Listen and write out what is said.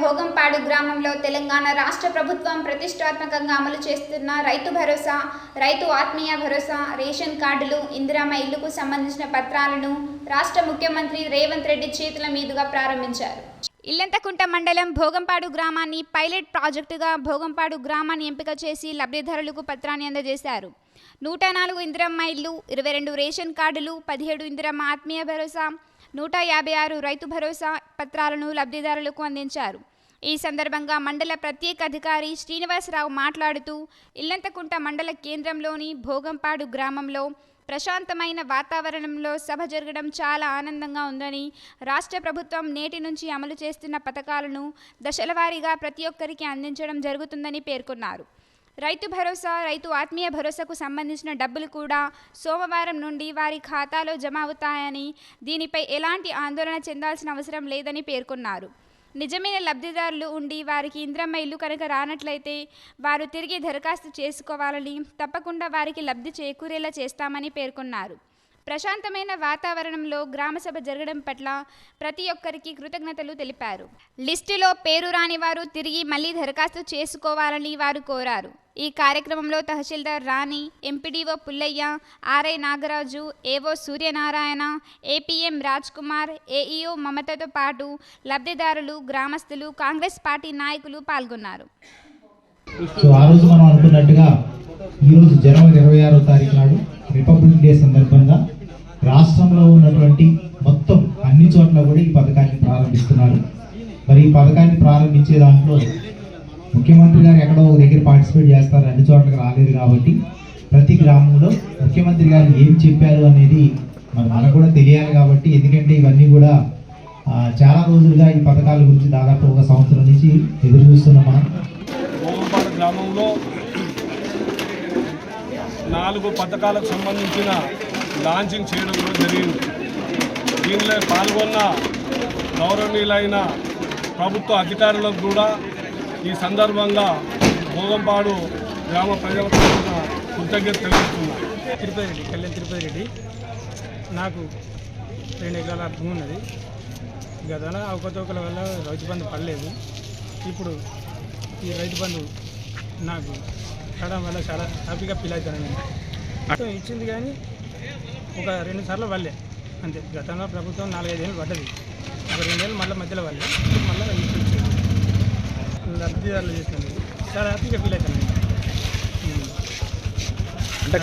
భోగంపాడు గ్రామంలో తెలంగాణ రాష్ట్ర ప్రభుత్వం ప్రతిష్టాత్మకంగా అమలు చేస్తున్న రైతు భరోసా రైతు ఆత్మీయ భరోసా రేషన్ కార్డులు ఇందిరామ ఇల్లుకు సంబంధించిన పత్రాలను రాష్ట్ర ముఖ్యమంత్రి రేవంత్ రెడ్డి చేతుల మీదుగా ప్రారంభించారు. ఇల్లంతకుంట మండలం భోగంపాడు గ్రామాన్ని పైలట్ ప్రాజెక్టుగా భోగంపాడు గ్రామాన్ని ఎంపిక చేసి లబ్ధిదారులకు పత్రాన్ని అందజేశారు. నూట నాలుగు ఇందిరమ్మ ఇల్లు ఇరవై రెండు రేషన్ కార్డులు పదిహేడు ఇందిరమ్మ ఆత్మీయ భరోసా నూట యాభై ఆరు రైతు భరోసా పత్రాలను లబ్ధిదారులకు అందించారు. ఈ సందర్భంగా మండల ప్రత్యేక అధికారి శ్రీనివాసరావు మాట్లాడుతూ ఇల్లంతకుంట మండల కేంద్రంలోని భోగంపాడు గ్రామంలో ప్రశాంతమైన వాతావరణంలో సభ జరగడం చాలా ఆనందంగా ఉందని రాష్ట్ర ప్రభుత్వం నేటి నుంచి అమలు చేస్తున్న పథకాలను దశలవారీగా ప్రతి ఒక్కరికి అందించడం జరుగుతుందని పేర్కొన్నారు. రైతు భరోసా రైతు ఆత్మీయ భరోసాకు సంబంధించిన డబ్బులు కూడా సోమవారం నుండి వారి ఖాతాలో జమ అవుతాయని దీనిపై ఎలాంటి ఆందోళన చెందాల్సిన అవసరం లేదని పేర్కొన్నారు. నిజమైన లబ్ధిదారులు ఉండి వారికి ఇంద్రమ్మ ఇల్లు కనుక రానట్లయితే వారు తిరిగి దరఖాస్తు చేసుకోవాలని తప్పకుండా వారికి లబ్ధి చేకూరేలా చేస్తామని పేర్కొన్నారు. ప్రశాంతమైన వాతావరణంలో గ్రామసభ జరగడం పట్ల ప్రతి ఒక్కరికి కృతజ్ఞతలు తెలిపారు. లిస్టులో పేరు రాని వారు తిరిగి మళ్ళీ దరఖాస్తు చేసుకోవాలని వారు కోరారు. ఈ కార్యక్రమంలో తహసీల్దార్ Rani MPDO Pullaiah RI Nagaraju AO Suryanarayana APM Raj Kumar AEO మమతతో పాటు లబ్ధిదారులు గ్రామస్తులు కాంగ్రెస్ పార్టీ నాయకులు పాల్గొన్నారు. సో ఆ రోజు మనం అనుకున్నట్టుగా ఈరోజు జనవరి ఇరవై ఆరో తారీఖు నాడు రిపబ్లిక్ డే సందర్భంగా రాష్ట్రంలో ఉన్నటువంటి మొత్తం అన్ని చోట్ల కూడా ఈ పథకాన్ని ప్రారంభిస్తున్నారు. మరి ఈ పథకాన్ని ప్రారంభించే దాంట్లో ముఖ్యమంత్రి గారు ఎక్కడో ఒక దగ్గర పార్టిసిపేట్ చేస్తారు అన్ని చోట్లకి రాలేదు కాబట్టి ప్రతి గ్రామంలో ముఖ్యమంత్రి గారు ఏం చెప్పారు అనేది మరి మనకు కూడా తెలియాలి కాబట్టి ఎందుకంటే ఇవన్నీ కూడా చాలా రోజులుగా ఈ పథకాల గురించి దాదాపు ఒక సంవత్సరం నుంచి ఎదురు చూస్తున్నాం మనం. గ్రామంలో నాలుగు పథకాలకు సంబంధించిన లాంచింగ్ చేయడం కూడా జరిగింది. దీనిలో పాల్గొన్న గౌరవనీయులైన ప్రభుత్వ అధికారులకు కూడా ఈ సందర్భంగా భోగంపాడు గ్రామ ప్రజల కృతజ్ఞత తెలుపుతున్నా తిరుపతి రెడ్డి కళ్యాణ్ తిరుపతి రెడ్డి నాకు రెండు ఎకరాల భూమి ఉన్నది. గతన అవకతవకల వల్ల రైతు బంధు పడలేదు. ఇప్పుడు ఈ రైతు బంధు నాకు పడడం వల్ల చాలా హ్యాపీగా ఫీల్ అవుతాను నేను. ఇచ్చింది కానీ ఒక రెండు సార్లు వాళ్ళే అంతే. గతంలో ప్రభుత్వం నాలుగైదేళ్ళు పడ్డది. ఒక రెండేళ్ళు మళ్ళీ మధ్యలో వాళ్ళే మళ్ళీ లబ్ధిదారులు చేస్తుంది చాలా హ్యాపీగా ఫీల్ అవుతుంది అంటే